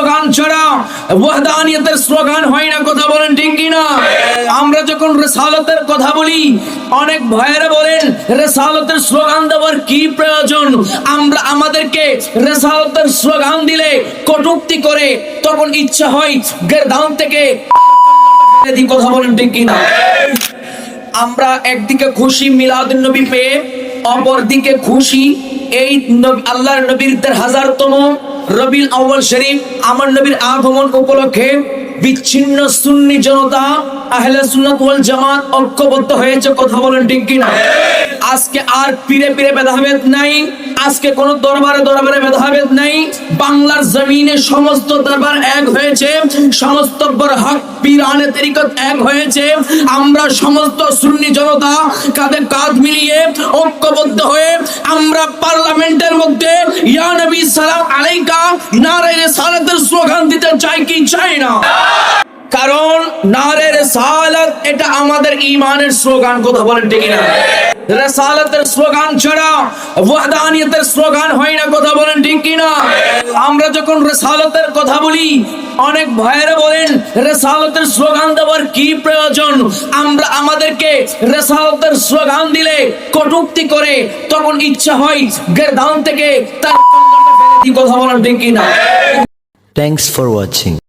Slogan ছাড়া ওয়াহদানিয়তের slogan হয় না, কথা বলেন ঠিক কি না আমরা যখন রেসালতের কথা বলি, অনেক ভয়ের বলেন, রেসালতের স্লোগান দেওয়ার কি প্রয়োজন? আমরা আমাদেরকে রেসালতের স্লোগান দিলে কটুক্তি করে তখন ইচ্ছা হয় গেরদান থেকে কথা বলেন ঠিক কি না আমরা একদিকে খুশি মিলাদুন নবী পেয়ে, অপরদিকে খুশি এই আল্লাহর নবীর হাজারতম রবিল আউয়াল শরীফ, আমার নবীর আগমন উপলক্ষে বিচ্ছিন্ন সুন্নি জনতা, আহলে সুন্নাত ওয়াল জামাত ঐক্যবদ্ধ হয়েছে, কথা বলেন ঠিক কিনা? আজকে আর পীরে পীরে ভেদাভেদ নাই, আজকে কোন দরবারে দরবারে ভেদাভেদ নাই, বাংলার জমিনে সমস্ত দরবার এক হয়েছে, সমস্ত হক পীরানে তরিকত এক হয়েছে, আমরা সমস্ত সুন্নি জনতা কাঁধে কাঁধ মিলিয়ে ঐক্যবদ্ধ হয়ে আমরা পার্লামেন্টের মধ্যে ইয়া নবী সালাম আলাইকা, নারে স্লোগান দিতে চাই কি চাই না? কারণ নারে এটা আমাদের স্লোগান, কথা বলেন ঠিক না স্লোগান ছাড়া স্লোগান হয় না, কথা বলেন ঠিক না আমরা যখন রেসালাতের কথা বলি, অনেক ভয়ের বলেন, রেসালতের স্লোগান দেওয়ার কি প্রয়োজন? আমরা আমাদেরকে রেসালতের স্লোগান দিলে কটুক্তি করে, তখন ইচ্ছা হয় গেরদান থেকে তার কল্যাণটা কথা বলেন ঠিক কি না Thanks for watching.